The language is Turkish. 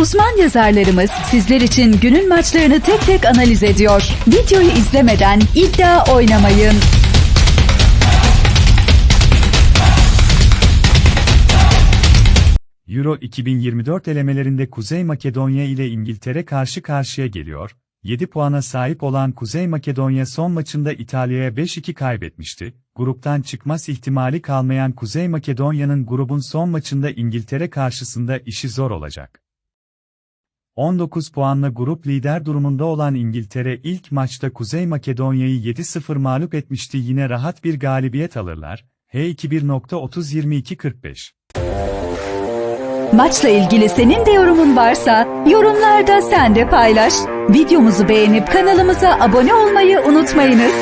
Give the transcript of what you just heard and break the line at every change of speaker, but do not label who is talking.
Uzman yazarlarımız sizler için günün maçlarını tek tek analiz ediyor. Videoyu izlemeden iddia oynamayın.
Euro 2024 elemelerinde Kuzey Makedonya ile İngiltere karşı karşıya geliyor. 7 puana sahip olan Kuzey Makedonya son maçında İtalya'ya 5-2 kaybetmişti. Gruptan çıkmaz ihtimali kalmayan Kuzey Makedonya'nın grubun son maçında İngiltere karşısında işi zor olacak. 19 puanla grup lider durumunda olan İngiltere ilk maçta Kuzey Makedonya'yı 7-0 mağlup etmişti yine rahat bir galibiyet alırlar. H21.30-22.45
Maçla ilgili senin de yorumun varsa yorumlarda sen de paylaş. Videomuzu beğenip kanalımıza abone olmayı unutmayınız.